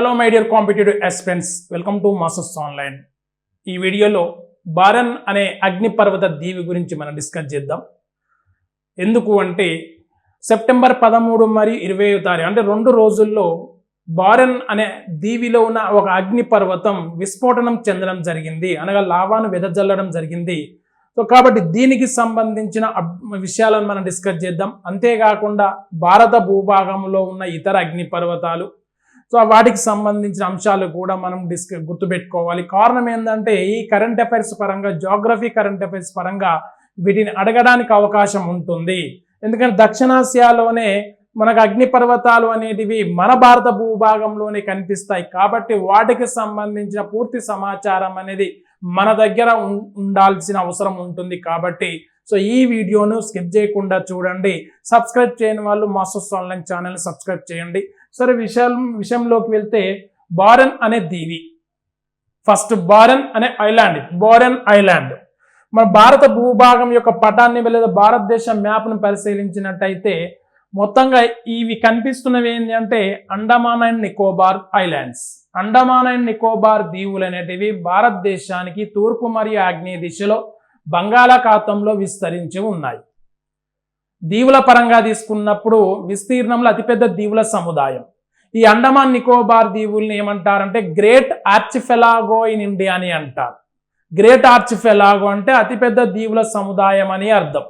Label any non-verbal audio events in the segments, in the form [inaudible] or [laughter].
Hello my dear competitive aspirants welcome to masses online ఈ వీడియోలో Baron అనే అగ్నిపర్వత దీవి గురించి మనం డిస్కస్ చేద్దాం. ఎందుకు అంటే సెప్టెంబర్ పదమూడు మరియు ఇరవై తారీఖు అంటే రెండు రోజుల్లో బారన్ అనే దీవిలో ఉన్న ఒక అగ్నిపర్వతం విస్ఫోటనం చెందడం జరిగింది. అనగా లావాను వెదజల్లడం జరిగింది. సో కాబట్టి దీనికి సంబంధించిన విషయాలను మనం డిస్కస్ చేద్దాం. అంతేకాకుండా భారత భూభాగంలో ఉన్న ఇతర అగ్నిపర్వతాలు సో వాటికి సంబంధించిన అంశాలు కూడా మనం డిస్క గుర్తుపెట్టుకోవాలి. కారణం ఏంటంటే ఈ కరెంట్ అఫైర్స్ పరంగా జాగ్రఫీ కరెంట్ అఫైర్స్ పరంగా వీటిని అడగడానికి అవకాశం ఉంటుంది. ఎందుకంటే దక్షిణాసియాలోనే మనకు అగ్నిపర్వతాలు అనేటివి మన భారత భూభాగంలోనే కనిపిస్తాయి. కాబట్టి వాటికి సంబంధించిన పూర్తి సమాచారం అనేది మన దగ్గర ఉండాల్సిన అవసరం ఉంటుంది కాబట్టి. సో ఈ వీడియోను స్కిప్ చేయకుండా చూడండి. సబ్స్క్రైబ్ చేయని వాళ్ళు మాస్టర్స్ ఆన్లైన్ ఛానల్ సబ్స్క్రైబ్ చేయండి. సరే విషయం విషయంలోకి వెళ్తే బారన్ అనే దీవి. ఫస్ట్ బారన్ అనే ఐలాండ్ బారన్ ఐలాండ్. మన భారత భూభాగం యొక్క పటాన్ని లేదా భారతదేశ మ్యాప్ను పరిశీలించినట్టయితే మొత్తంగా ఇవి కనిపిస్తున్నవి ఏంటి అంటే Andaman and Nicobar islands. Andaman and Nicobar దీవులు అనేటివి భారతదేశానికి తూర్పు మరియు ఆగ్నేయ దిశలో బంగాళాఖాతంలో విస్తరించి ఉన్నాయి. దీవుల పరంగా తీసుకున్నప్పుడు విస్తీర్ణంలో అతిపెద్ద దీవుల సముదాయం. ఈ అండమాన్ నికోబార్ దీవుల్ని ఏమంటారంటే గ్రేట్ ఆర్చిఫెలాగో ఇన్ ఇండియా అని అంటారు. గ్రేట్ ఆర్చిఫెలాగో అంటే అతిపెద్ద దీవుల సముదాయం అని అర్థం.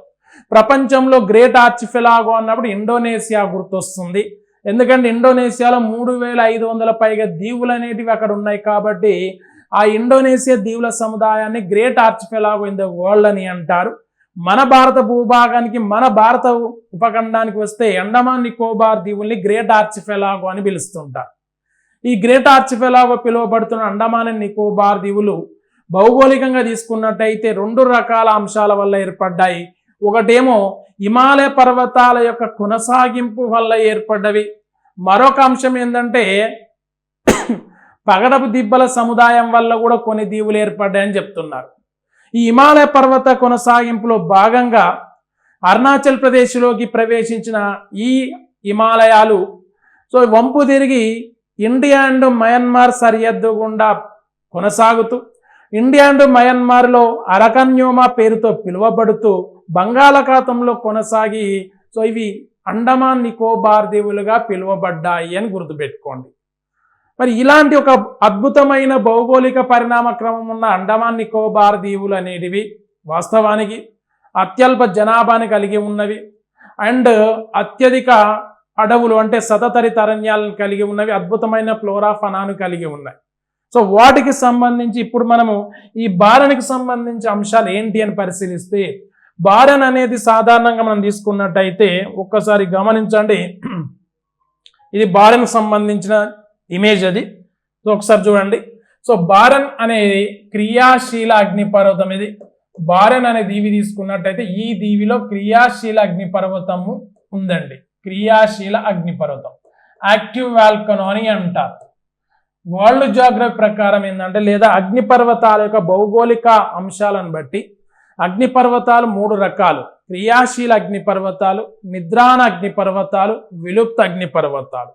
ప్రపంచంలో గ్రేట్ ఆర్చిఫెలాగో అన్నప్పుడు ఇండోనేషియా గుర్తొస్తుంది. ఎందుకంటే ఇండోనేషియాలో మూడు వేల ఐదు వందల పైగా దీవులు అనేటివి అక్కడ ఉన్నాయి కాబట్టి ఆ ఇండోనేషియా దీవుల సముదాయాన్ని great archipelago in the world అని అంటారు. మన భారత భూభాగానికి మన భారత ఉపఖండానికి వస్తే అండమాన్ నికోబార్ దీవుల్ని గ్రేట్ ఆర్చిఫెలాగో అని పిలుస్తుంటారు. ఈ గ్రేట్ ఆర్చిఫెలాగో పిలువబడుతున్న అండమాన్ అండ్ నికోబార్ దీవులు భౌగోళికంగా తీసుకున్నట్టయితే రెండు రకాల అంశాల వల్ల ఏర్పడ్డాయి. ఒకటేమో హిమాలయ పర్వతాల యొక్క కొనసాగింపు వల్ల ఏర్పడ్డవి. మరొక అంశం ఏంటంటే పగడపు దిబ్బల సముదాయం వల్ల కూడా కొన్ని దీవులు ఏర్పడ్డాయని చెప్తున్నారు. ఈ హిమాలయ పర్వత కొనసాగింపులో భాగంగా అరుణాచల్ ప్రదేశ్లోకి ప్రవేశించిన ఈ హిమాలయాలు సో వంపు తిరిగి ఇండియా అండ్ మయన్మార్ సరిహద్దు గుండా కొనసాగుతూ ఇండియా అండ్ మయన్మార్లో అరకన్యోమా పేరుతో పిలువబడుతూ బంగాళాఖాతంలో కొనసాగి సో ఇవి అండమాన్ నికోబార్ దీవులుగా పిలువబడ్డాయి అని గుర్తుపెట్టుకోండి. మరి ఇలాంటి ఒక అద్భుతమైన భౌగోళిక పరిణామ క్రమం ఉన్న అండమాన్ నికోబార్ దీవులు అనేటివి వాస్తవానికి అత్యల్ప జనాభాని కలిగి ఉన్నవి. అండ్ అత్యధిక అడవులు అంటే సతతరి తరణ్యాలను కలిగి ఉన్నవి అద్భుతమైన ఫ్లోరా ఫనాను కలిగి ఉన్నాయి. సో వాటికి సంబంధించి ఇప్పుడు మనము ఈ బారన్కి సంబంధించి అంశాలు ఏంటి అని పరిశీలిస్తే బారన్ అనేది సాధారణంగా మనం తీసుకున్నట్టయితే ఒక్కసారి గమనించండి. ఇది బారన్కి సంబంధించిన ఇమేజ్ అది. సో ఒకసారి చూడండి. సో బారన్ అనేది క్రియాశీల అగ్నిపర్వతం ఇది. బారన్ అనే దీవి తీసుకున్నట్టయితే ఈ దీవిలో క్రియాశీల అగ్నిపర్వతము ఉందండి. క్రియాశీల అగ్నిపర్వతం యాక్టివ్ వాల్కనో అని అంటారు. వరల్డ్ జాగ్రఫీ ప్రకారం ఏంటంటే లేదా అగ్నిపర్వతాల యొక్క భౌగోళిక అంశాలను బట్టి అగ్నిపర్వతాలు మూడు రకాలు. క్రియాశీల అగ్నిపర్వతాలు నిద్రాన అగ్నిపర్వతాలు విలుప్త అగ్నిపర్వతాలు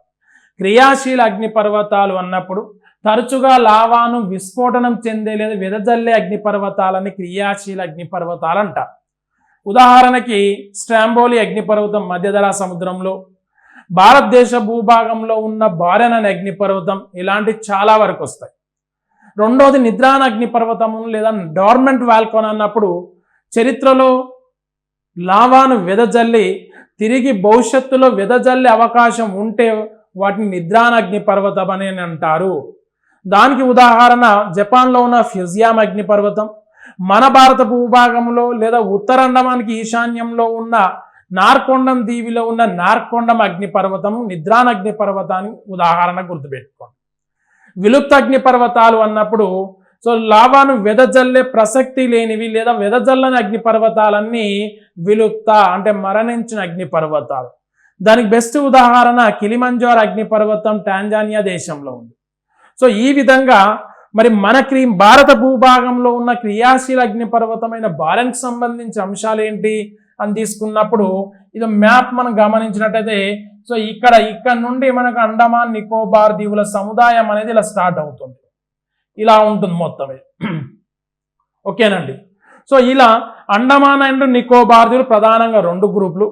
క్రియాశీల అగ్నిపర్వతాలు అన్నప్పుడు తరచుగా లావాను విస్ఫోటనం చెందే లేదా వెదజల్లే అగ్నిపర్వతాలని క్రియాశీల అగ్నిపర్వతాలు అంటారు. ఉదాహరణకి స్ట్రాంబోలి అగ్నిపర్వతం మధ్యధరా సముద్రంలో భారతదేశ భూభాగంలో ఉన్న బారెన్ అనే అగ్నిపర్వతం ఇలాంటి చాలా వరకు వస్తాయి. రెండోది నిద్రాన అగ్నిపర్వతము లేదా డార్మెంట్ వాల్కోన్ అన్నప్పుడు చరిత్రలో లావాను వెదజల్లి తిరిగి భవిష్యత్తులో వెదజల్లే అవకాశం ఉంటే వాటిని నిద్రాన అగ్నిపర్వతం అని అంటారు. దానికి ఉదాహరణ జపాన్లో ఉన్న ఫ్యుజియామ్ అగ్నిపర్వతం మన భారత భూభాగంలో లేదా ఉత్తర అండమానికి ఈశాన్యంలో ఉన్న నార్కొండం దీవిలో ఉన్న నార్కొండం అగ్నిపర్వతం నిద్రాన అగ్నిపర్వతానికి ఉదాహరణ గుర్తుపెట్టుకోండి. విలుప్త అగ్నిపర్వతాలు అన్నప్పుడు సో లావాను వెదజల్లే ప్రసక్తి లేనివి లేదా వెదజల్లని అగ్నిపర్వతాలన్నీ విలుప్త అంటే మరణించిన అగ్నిపర్వతాలు దానికి బెస్ట్ ఉదాహరణ కిలిమంజార్ అగ్నిపర్వతం టాంజానియా దేశంలో ఉంది. సో ఈ విధంగా మరి మన క్రీ భారత భూభాగంలో ఉన్న క్రియాశీల అగ్నిపర్వతమైన బారెన్కి సంబంధించిన అంశాలు ఏంటి అని తీసుకున్నప్పుడు ఇది మ్యాప్ మనం గమనించినట్టయితే సో ఇక్కడ ఇక్కడ నుండి మనకు అండమాన్ నికోబార్ దీవుల సముదాయం అనేది ఇలా స్టార్ట్ అవుతుంది. ఇలా ఉంటుంది మొత్తం ఓకేనండి. సో ఇలా అండమాన్ అండ్ నికోబార్ దీవులు ప్రధానంగా రెండు గ్రూపులు.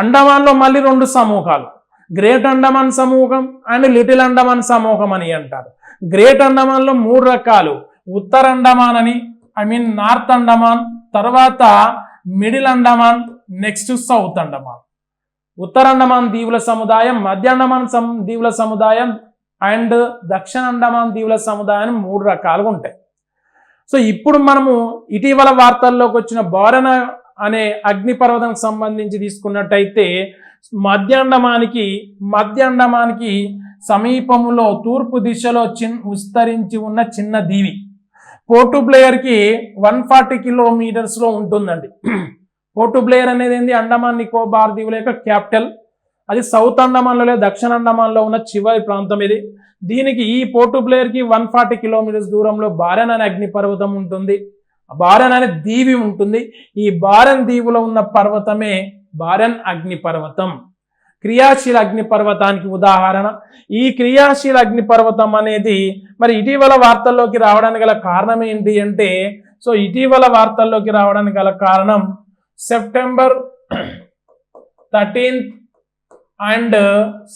అండమాన్లో మళ్ళీ రెండు సమూహాలు. గ్రేట్ అండమాన్ సమూహం అండ్ లిటిల్ అండమాన్ సమూహం అని అంటారు. గ్రేట్ అండమాన్లో మూడు రకాలు. ఉత్తర అండమాన్ అని ఐ మీన్ నార్త్ అండమాన్ తర్వాత middle Andaman next south Andaman ఉత్తర అండమాన్ దీవుల సముదాయం మధ్య అండమాన్ సం దీవుల సముదాయం అండ్ దక్షిణ అండమాన్ దీవుల సముదాయం మూడు రకాలుగా ఉంటాయి. సో ఇప్పుడు మనము ఇటీవల వార్తల్లోకి వచ్చిన బోరన అనే అగ్నిపర్వతం సంబంధించి తీసుకున్నట్టయితే మధ్యాండమానికి మధ్యాండమానికి సమీపంలో తూర్పు దిశలో చిన్ విస్తరించి ఉన్న చిన్న దీవి. పోర్టు ప్లేయర్కి వన్ ఫార్టీ కిలోమీటర్స్లో ఉంటుందండి. [clears throat] పోర్టు ప్లేయర్ అనేది ఏంది? అండమాన్ నికోబార్ దీవుల యొక్క క్యాపిటల్. అది సౌత్ అండమాన్లో లేదా దక్షిణ అండమాన్లో ఉన్న చివరి ప్రాంతం ఇది. దీనికి ఈ పోర్టు ప్లేయర్కి వన్ ఫార్టీ కిలోమీటర్స్ దూరంలో బారెన్ అనే అగ్నిపర్వతం ఉంటుంది. బారన్ అనే దీవి ఉంటుంది. ఈ బారన్ దీవులో ఉన్న పర్వతమే బారన్ అగ్నిపర్వతం. క్రియాశీల అగ్నిపర్వతానికి ఉదాహరణ. ఈ క్రియాశీల అగ్నిపర్వతం అనేది మరి ఇటీవల వార్తల్లోకి రావడానికి గల కారణం ఏంటి అంటే సో ఇటీవల వార్తల్లోకి రావడానికి గల కారణం September thirteenth and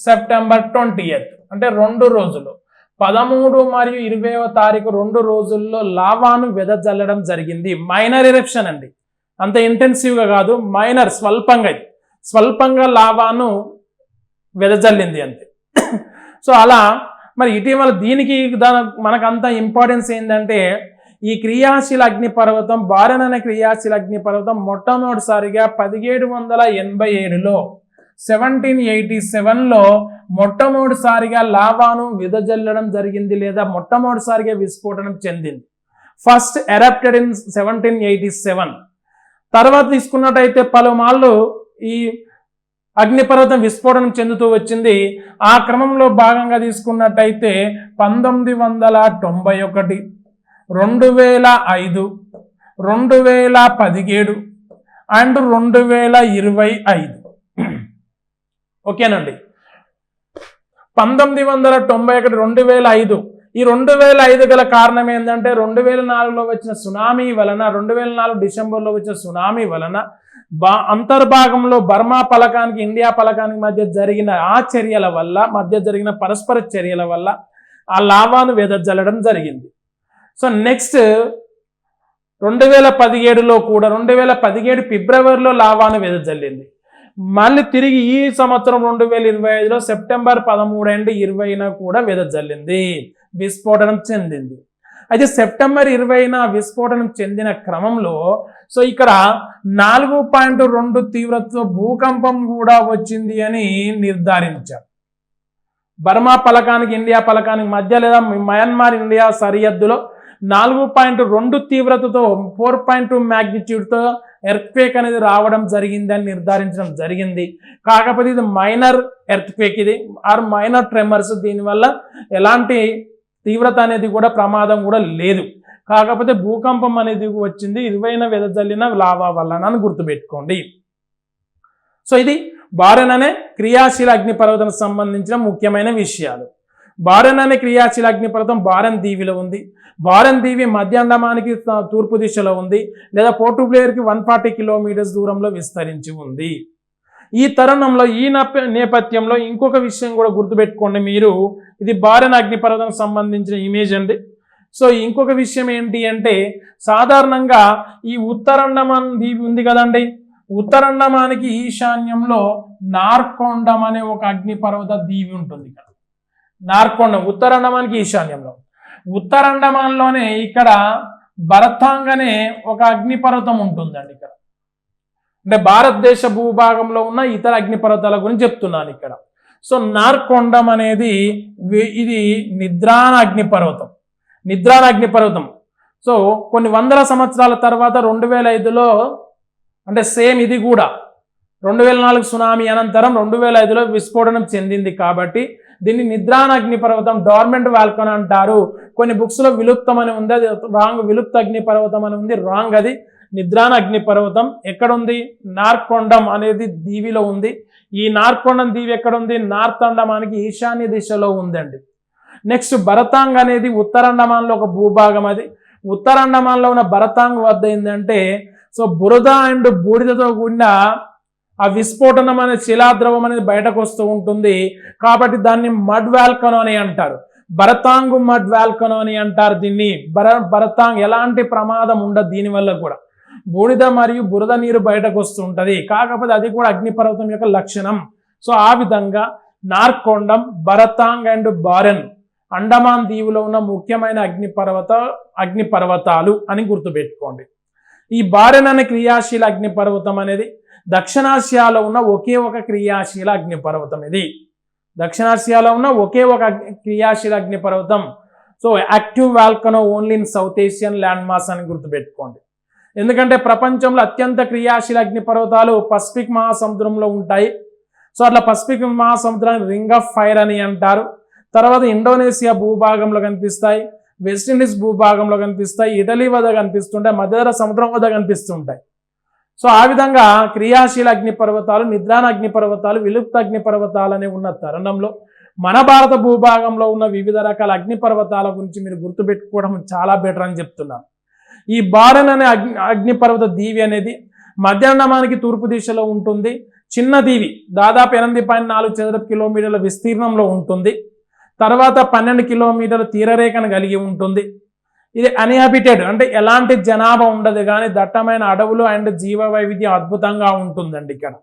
September twenty అంటే రెండు రోజులు. పదమూడు మరియు ఇరవైవ తారీఖు రెండు రోజుల్లో లావాను వెదజల్లడం జరిగింది. మైనర్ ఎరప్షన్ అండి. అంత ఇంటెన్సివ్గా కాదు మైనర్ స్వల్పంగా స్వల్పంగా లావాను వెదజల్లింది అంతే. సో అలా మరి ఇటీవల దీనికి దాని మనకంత ఇంపార్టెన్స్ ఏంటంటే ఈ క్రియాశీల అగ్నిపర్వతం బారన్ క్రియాశీల అగ్నిపర్వతం మొట్టమొదటిసారిగా పదిహేడు వందల ఎనభై ఏడులో సెవెంటీన్ ఎయిటీ సెవెన్లో మొట్టమొదటిసారిగా లావాను విదజల్లడం జరిగింది లేదా మొట్టమొదటిసారిగా విస్ఫోటనం చెందింది. First erupted in seventeen eighty seven తర్వాత తీసుకున్నట్టయితే పలుమార్లు ఈ అగ్నిపర్వతం విస్ఫోటనం చెందుతూ వచ్చింది. ఆ క్రమంలో భాగంగా తీసుకున్నట్టయితే పంతొమ్మిది వందల తొంభై ఒకటి రెండు వేల ఐదు రెండు వేల పదిహేడు అండ్ రెండు వేల ఇరవై ఐదు. ఓకేనండి. పంతొమ్మిది వందల తొంభై ఒకటి రెండు వేల ఐదు. ఈ రెండు వేల ఐదు గల కారణం ఏంటంటే రెండు వేల నాలుగులో వచ్చిన సునామీ వలన రెండు వేల నాలుగు డిసెంబర్లో వచ్చిన సునామీ వలన బా అంతర్భాగంలో బర్మా పలకానికి ఇండియా పలకానికి మధ్య జరిగిన ఆ చర్యల వల్ల మధ్య జరిగిన పరస్పర చర్యల వల్ల ఆ లాభాను వెదజల్లడం జరిగింది. సో నెక్స్ట్ రెండు వేల పదిహేడులో కూడా రెండు వేల పదిహేడు ఫిబ్రవరిలో లాభాను వెదజల్లింది. మళ్ళీ తిరిగి ఈ సంవత్సరం రెండు వేల ఇరవై ఐదులో సెప్టెంబర్ పదమూడు అండ్ ఇరవైన కూడా వెదజల్లింది విస్ఫోటనం చెందింది. అయితే సెప్టెంబర్ ఇరవైన విస్ఫోటనం చెందిన క్రమంలో సో ఇక్కడ నాలుగు పాయింట్ రెండు తీవ్రతతో భూకంపం కూడా వచ్చింది అని నిర్ధారించారు. బర్మా పలకానికి ఇండియా పలకానికి మధ్య లేదా మయన్మార్ ఇండియా సరిహద్దులో నాలుగు పాయింట్ రెండు తీవ్రతతో ఫోర్ పాయింట్ టూ మ్యాగ్నిట్యూడ్తో ఎర్త్క్వేక్ అనేది రావడం జరిగిందని నిర్ధారించడం జరిగింది. కాకపోతే ఇది మైనర్ ఎర్త్క్వేక్ ఇది. ఆర్ మైనర్ ట్రెమర్స్ దీనివల్ల ఎలాంటి తీవ్రత అనేది కూడా ప్రమాదం కూడా లేదు. కాకపోతే భూకంపం అనేది వచ్చింది. ఇరువైన వెదజల్లిన లావా వలన అని గుర్తుపెట్టుకోండి. సో ఇది బారెన్ అనే క్రియాశీల అగ్నిపర్వతం సంబంధించిన ముఖ్యమైన విషయాలు. బారెన్ అనే క్రియాశీల అగ్నిపర్వతం బారెన్ దీవిలో ఉంది. బారన్ దీవి మధ్య అండమానికి తూర్పు దిశలో ఉంది. లేదా పోర్టు ప్లేయర్కి వన్ ఫార్టీ కిలోమీటర్స్ దూరంలో విస్తరించి ఉంది. ఈ తరుణంలో ఈ నేపథ్యంలో ఇంకొక విషయం కూడా గుర్తుపెట్టుకోండి మీరు. ఇది భారణ అగ్నిపర్వతం సంబంధించిన ఇమేజ్ అండి. సో ఇంకొక విషయం ఏంటి అంటే సాధారణంగా ఈ ఉత్తరండమాన్ దీవి ఉంది కదండి. ఉత్తరండమానికి ఈశాన్యంలో నార్కొండం అనే ఒక అగ్నిపర్వత దీవి ఉంటుంది ఇక్కడ. నార్కొండం ఉత్తర అండమానికి ఈశాన్యంలో. ఉత్తరండమాన్లోనే ఇక్కడ భరతాంగ్ అనే ఒక అగ్నిపర్వతం ఉంటుందండి ఇక్కడ. అంటే భారతదేశ భూభాగంలో ఉన్న ఇతర అగ్నిపర్వతాల గురించి చెప్తున్నాను ఇక్కడ. సో నార్కొండం అనేది ఇది నిద్రాన అగ్నిపర్వతం. నిద్రాన అగ్నిపర్వతం. సో కొన్ని వందల సంవత్సరాల తర్వాత రెండు వేల ఐదులో అంటే సేమ్ ఇది కూడా రెండు వేల నాలుగు సునామీ అనంతరం రెండు వేల ఐదులో విస్ఫోటనం చెందింది కాబట్టి దీన్ని నిద్రానగ్ని అగ్నిపర్వతం డార్మెంట్ వాల్కన్ అంటారు. కొన్ని బుక్స్లో విలుప్తం అని ఉంది అది రాంగ్ విలుప్త అగ్ని పర్వతం అని ఉంది రాంగ్ అది. నిద్రాన అగ్ని పర్వతం ఎక్కడుంది? నార్కొండం అనేది దీవిలో ఉంది. ఈ నార్కొండం దీవి ఎక్కడ ఉంది నార్త్ అండమానికి ఈశాన్య దిశలో ఉందండి. నెక్స్ట్ భరతాంగ్ అనేది ఉత్తర అండమాన్లో ఒక భూభాగం అది. ఉత్తర అండమాన్లో ఉన్న భరతాంగ్ వద్ద ఏంటంటే సో బురద అండ్ బూడిదతో కూడిన ఆ విస్ఫోటనం అనే శిలాద్రవం అనేది బయటకు వస్తూ ఉంటుంది. కాబట్టి దాన్ని మడ్ వాల్కనో అని అంటారు. భరతాంగు మడ్ వాల్కనో అని అంటారు దీన్ని. భర భరతాంగ్ ఎలాంటి ప్రమాదం ఉండదు దీనివల్ల కూడా. బూడిద మరియు బురద నీరు బయటకు ఉంటుంది. కాకపోతే అది కూడా అగ్నిపర్వతం యొక్క లక్షణం. సో ఆ విధంగా నార్కొండం భరతాంగ్ అండ్ బారెన్ అండమాన్ దీవులో ఉన్న ముఖ్యమైన అగ్నిపర్వత అగ్నిపర్వతాలు అని గుర్తుపెట్టుకోండి. ఈ బారెన్ అనే క్రియాశీల అగ్నిపర్వతం అనేది దక్షిణాసియాలో ఉన్న ఒకే ఒక క్రియాశీల అగ్నిపర్వతం ఇది. దక్షిణాసియాలో ఉన్న ఒకే ఒక అగ్ని- క్రియాశీల అగ్నిపర్వతం so active volcano only in South Asian land mass అని గుర్తుపెట్టుకోండి. ఎందుకంటే ప్రపంచంలో అత్యంత క్రియాశీల అగ్నిపర్వతాలు పసిఫిక్ మహాసముద్రంలో ఉంటాయి. సో అట్లా పసిఫిక్ మహాసముద్రాన్ని రింగ్ ఆఫ్ ఫైర్ అని అంటారు. తర్వాత ఇండోనేషియా భూభాగంలో కనిపిస్తాయి వెస్టిండీస్ భూభాగంలో కనిపిస్తాయి ఇటలీ వద్ద కనిపిస్తుంటాయి మధ్యధర సముద్రం వద్ద కనిపిస్తుంటాయి. సో ఆ విధంగా క్రియాశీల అగ్నిపర్వతాలు నిద్రాన అగ్నిపర్వతాలు విలుప్త అగ్నిపర్వతాలు అనేవి ఉన్న తరుణంలో మన భారత భూభాగంలో ఉన్న వివిధ రకాల అగ్నిపర్వతాల గురించి మీరు గుర్తుపెట్టుకోవడం చాలా బెటర్ అని చెప్తున్నాను ఈ బారన్ అనే అగ్ని అగ్నిపర్వత దీవి అనేది మధ్యాహ్నమానికి తూర్పు దిశలో ఉంటుంది. చిన్న దీవి దాదాపు ఎనిమిది పాయింట్ నాలుగు చదరపు కిలోమీటర్ల విస్తీర్ణంలో ఉంటుంది. తర్వాత పన్నెండు కిలోమీటర్ల తీరరేఖను కలిగి ఉంటుంది. ఇది అన్హాబిటెడ్ అంటే ఎలాంటి జనాభా ఉండదు కానీ దట్టమైన అడవులు అండ్ జీవ వైవిధ్యం అద్భుతంగా ఉంటుందండి ఇక్కడ.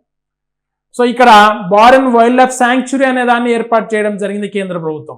సో ఇక్కడ బారెన్ వైల్డ్ లైఫ్ శాంక్చురీ అనే దాన్ని ఏర్పాటు చేయడం జరిగింది కేంద్ర ప్రభుత్వం.